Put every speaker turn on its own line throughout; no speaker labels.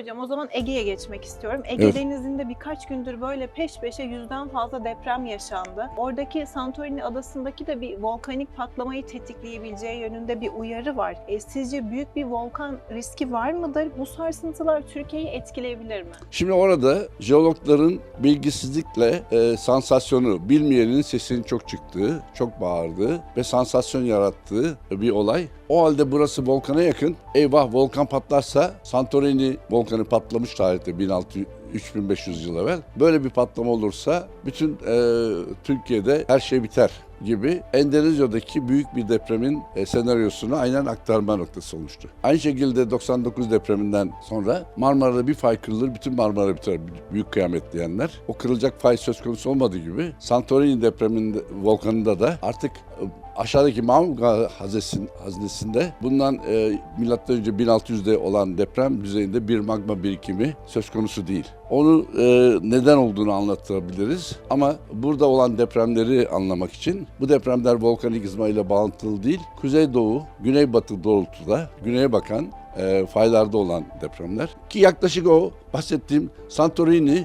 Hocam o zaman Ege'ye geçmek istiyorum. Ege
Evet.
Denizi'nde birkaç gündür böyle peş peşe yüzden fazla deprem yaşandı. Oradaki Santorini adasındaki de bir volkanik patlamayı tetikleyebileceği yönünde bir uyarı var. E, sizce büyük bir volkan riski var mıdır? Bu sarsıntılar Türkiye'yi etkileyebilir mi?
Şimdi orada jeologların bilgisizlikle e, sansasyonu, bilmeyenin sesinin çok çıktığı, çok bağırdığı ve sansasyon yarattığı bir olay. O halde burası volkana yakın. Eyvah volkan patlarsa Santorini volkanı patlamış tarihte 1600 3500 yıl evvel. Böyle bir patlama olursa bütün e, Türkiye'de her şey biter gibi Endonezya'daki büyük bir depremin e, senaryosunu aynen aktarma noktası olmuştu. Aynı şekilde 99 depreminden sonra Marmara'da bir fay kırılır, bütün Marmara biter. Büyük kıyamet diyenler. O kırılacak fay söz konusu olmadığı gibi Santorini depreminde, volkanında da artık e, aşağıdaki hazesin, haznesinde bundan e, milattan önce 1600'de olan deprem düzeyinde bir magma birikimi söz konusu değil. Onu e, neden olduğunu anlatabiliriz ama burada olan depremleri anlamak için bu depremler volkanik izma ile bağlantılı değil, kuzeydoğu, güneybatı doğrultuda güneye bakan e, faylarda olan depremler. Ki yaklaşık o bahsettiğim Santorini,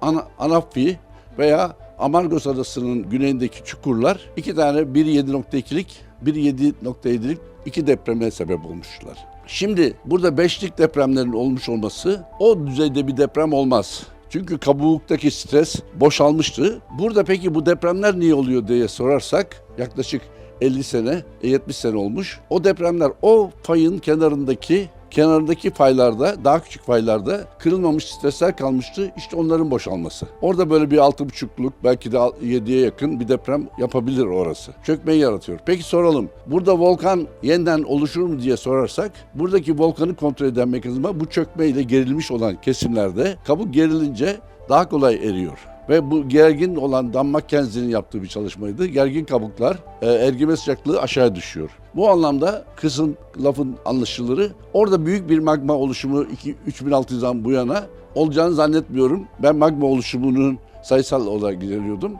Ana, Anafi veya Amargos Adası'nın güneyindeki çukurlar iki tane biri 7.2'lik, biri 7.7'lik iki depreme sebep olmuşlar. Şimdi burada beşlik depremlerin olmuş olması o düzeyde bir deprem olmaz. Çünkü kabuğuktaki stres boşalmıştı. Burada peki bu depremler niye oluyor diye sorarsak yaklaşık 50 sene, e, 70 sene olmuş. O depremler o fayın kenarındaki kenarındaki faylarda, daha küçük faylarda kırılmamış stresler kalmıştı. İşte onların boşalması. Orada böyle bir 6,5'luk belki de 7'ye yakın bir deprem yapabilir orası. Çökmeyi yaratıyor. Peki soralım. Burada volkan yeniden oluşur mu diye sorarsak buradaki volkanı kontrol eden mekanizma bu çökmeyle gerilmiş olan kesimlerde kabuk gerilince daha kolay eriyor. Ve bu gergin olan Dan Mackenzie'nin yaptığı bir çalışmaydı. Gergin kabuklar e, ergime sıcaklığı aşağı düşüyor. Bu anlamda kısın lafın anlaşılırı orada büyük bir magma oluşumu 2 3600'dan bu yana olacağını zannetmiyorum. Ben magma oluşumunun sayısal olarak gideriyordum.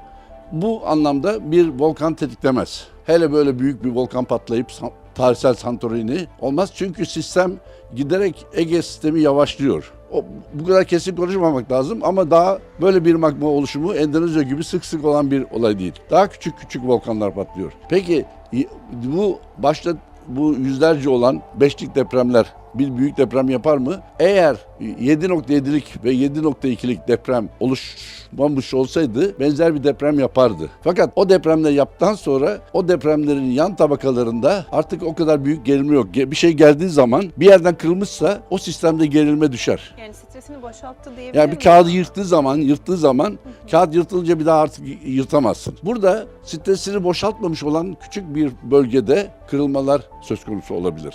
Bu anlamda bir volkan tetiklemez. Hele böyle büyük bir volkan patlayıp tarihsel Santorini olmaz. Çünkü sistem giderek Ege sistemi yavaşlıyor. O, bu kadar kesin konuşmamak lazım ama daha böyle bir magma oluşumu Endonezya gibi sık sık olan bir olay değil. Daha küçük küçük volkanlar patlıyor. Peki bu başta bu yüzlerce olan beşlik depremler bir büyük deprem yapar mı? Eğer 7.7'lik ve 7.2'lik deprem oluşmamış olsaydı benzer bir deprem yapardı. Fakat o depremleri yaptıktan sonra o depremlerin yan tabakalarında artık o kadar büyük gerilme yok. Bir şey geldiği zaman bir yerden kırılmışsa o sistemde gerilme düşer.
Yani stresini boşalttı diyebilir
Yani bir kağıdı yırttığı zaman, yırttığı zaman kağıt yırtılınca bir daha artık yırtamazsın. Burada stresini boşaltmamış olan küçük bir bölgede kırılmalar söz konusu olabilir.